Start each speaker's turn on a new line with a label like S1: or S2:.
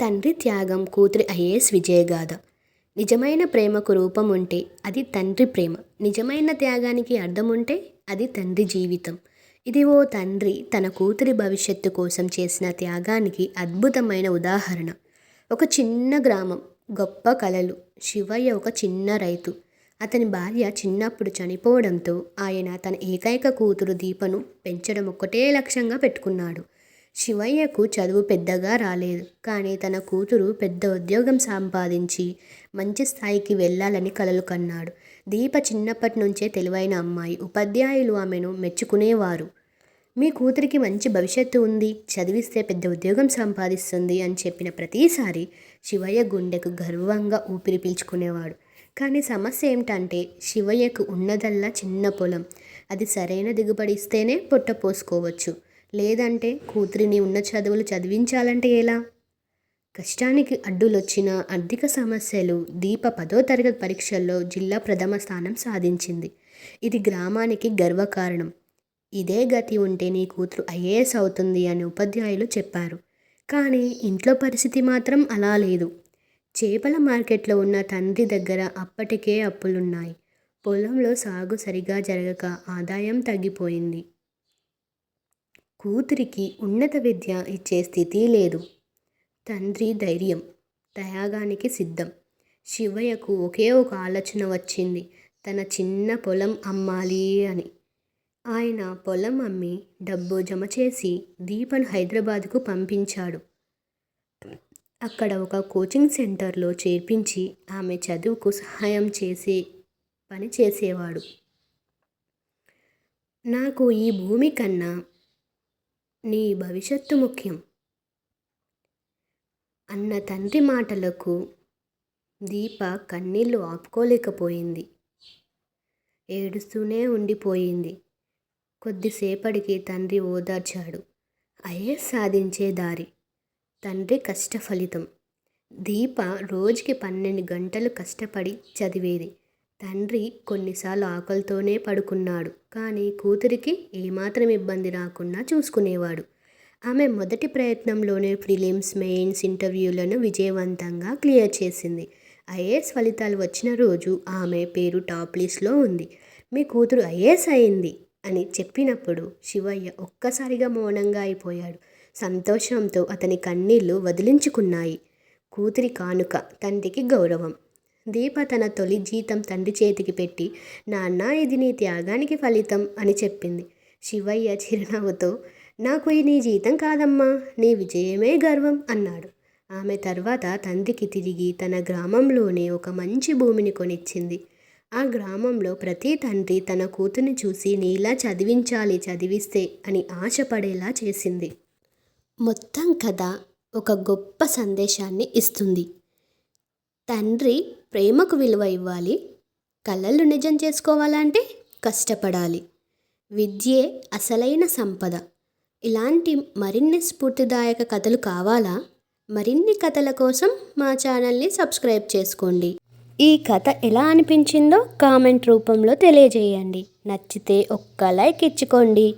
S1: తండ్రి త్యాగం కూతురి ఐఏఎస్ విజయగాథ నిజమైన ప్రేమకు రూపం ఉంటే అది తండ్రి ప్రేమ. నిజమైన త్యాగానికి అర్థం ఉంటే అది తండ్రి జీవితం. ఇది ఓ తండ్రి తన కూతురి భవిష్యత్తు కోసం చేసిన త్యాగానికి అద్భుతమైన ఉదాహరణ. ఒక చిన్న గ్రామం గొప్ప కలలు శివయ్య ఒక చిన్న రైతు. అతని భార్య చిన్నప్పుడు చనిపోవడంతో ఆయన తన ఏకైక కూతురు దీపను పెంచడం ఒక్కటే లక్ష్యంగా పెట్టుకున్నాడు. శివయ్యకు చదువు పెద్దగా రాలేదు. కానీ తన కూతురు పెద్ద ఉద్యోగం సంపాదించి మంచి స్థాయికి వెళ్ళాలని కలలు కన్నాడు. దీప చిన్నప్పటి నుంచే తెలివైన అమ్మాయి. ఉపాధ్యాయులు ఆమెను మెచ్చుకునేవారు. మీ కూతురికి మంచి భవిష్యత్తు ఉంది. చదివిస్తే పెద్ద ఉద్యోగం సంపాదిస్తుంది అని చెప్పిన ప్రతిసారి శివయ్య గుండెకు గర్వంగా ఊపిరి పీల్చుకునేవాడు. కానీ సమస్య ఏమిటంటే శివయ్యకు ఉన్నదల్లా చిన్న పొలం. అది సరైన దిగుబడి ఇస్తేనే పొట్ట పోసుకోవచ్చు. లేదంటే కూతురిని ఉన్న చదువులు చదివించాలంటే ఎలా? కష్టానికి అడ్డులొచ్చిన ఆర్థిక సమస్యలు దీప పదో తరగతి పరీక్షల్లో జిల్లా ప్రథమ స్థానం సాధించింది. ఇది గ్రామానికి గర్వకారణం. ఇదే గతి ఉంటే నీ కూతురు ఐఏఎస్ అవుతుంది అని ఉపాధ్యాయులు చెప్పారు. కానీ ఇంట్లో పరిస్థితి మాత్రం అలా లేదు. చేపల మార్కెట్లో ఉన్న తండ్రి దగ్గర అప్పటికే అప్పులున్నాయి. పొలంలో సాగు సరిగా జరగక ఆదాయం తగ్గిపోయింది. కూతురికి ఉన్నత విద్య ఇచ్చే స్థితి లేదు. తండ్రి ధైర్యం త్యాగానికి సిద్ధం. శివయ్యకు ఒకే ఒక ఆలోచన వచ్చింది తన చిన్న పొలం అమ్మాలి అని. ఆయన పొలం అమ్మి డబ్బు జమ చేసి దీపను హైదరాబాద్కు పంపించాడు. అక్కడ ఒక కోచింగ్ సెంటర్లో చేర్పించి ఆమె చదువుకు సహాయం చేసే పని చేసేవాడు. నాకు ఈ భూమి కన్నా నీ భవిష్యత్తు ముఖ్యం. అన్న తండ్రి మాటలకు దీప కన్నీళ్ళు ఆపుకోలేకపోయింది. ఏడుస్తూనే ఉండిపోయింది. కొద్దిసేపటికి తండ్రి ఓదార్చాడు. అయ్యే సాధించే దారి. తండ్రి కష్ట ఫలితం దీప రోజుకి పన్నెండు గంటలు కష్టపడి చదివేది. తండ్రి కొన్నిసార్లు ఆకలితోనే పడుకున్నాడు. కానీ కూతురికి ఏమాత్రం ఇబ్బంది రాకుండా చూసుకునేవాడు. ఆమె మొదటి ప్రయత్నంలోనే ప్రిలిమ్స్ మెయిన్స్ ఇంటర్వ్యూలను విజయవంతంగా క్లియర్ చేసింది. ఐఏఎస్ ఫలితాలు వచ్చిన రోజు ఆమె పేరు టాప్ లిస్ట్లో ఉంది. మీ కూతురు ఐఏఎస్ అయింది అని చెప్పినప్పుడు శివయ్య ఒక్కసారిగా మౌనంగా అయిపోయాడు. సంతోషంతో అతని కన్నీళ్ళు వదిలించుకున్నాయి. కూతురి కానుక తండ్రికి గౌరవం. దీప తన తొలి జీతం తండ్రి చేతికి పెట్టి నాన్న ఇది నీ త్యాగానికి ఫలితం అని చెప్పింది. శివయ్య చిరునవ్వుతో నాకు ఈ నీ జీతం కాదమ్మా నీ విజయమే గర్వం అన్నాడు. ఆమె తర్వాత తండ్రికి తిరిగి తన గ్రామంలోనే ఒక మంచి భూమిని కొనిచ్చింది. ఆ గ్రామంలో ప్రతి తండ్రి తన కూతుని చూసి నీలా చదివించాలి చదివిస్తే అని ఆశపడేలా చేసింది. మొత్తం కథ ఒక గొప్ప సందేశాన్ని ఇస్తుంది. తండ్రి ప్రేమకు విలువ ఇవ్వాలి. కళలు నిజం చేసుకోవాలంటే కష్టపడాలి. విద్యే అసలైన సంపద. ఇలాంటి మరిన్ని స్ఫూర్తిదాయక కథలు కావాలా? మరిన్ని కథల కోసం మా ఛానల్ని సబ్స్క్రైబ్ చేసుకోండి. ఈ కథ ఎలా అనిపించిందో కామెంట్ రూపంలో తెలియజేయండి. నచ్చితే ఒక్క లైక్ ఇచ్చుకోండి.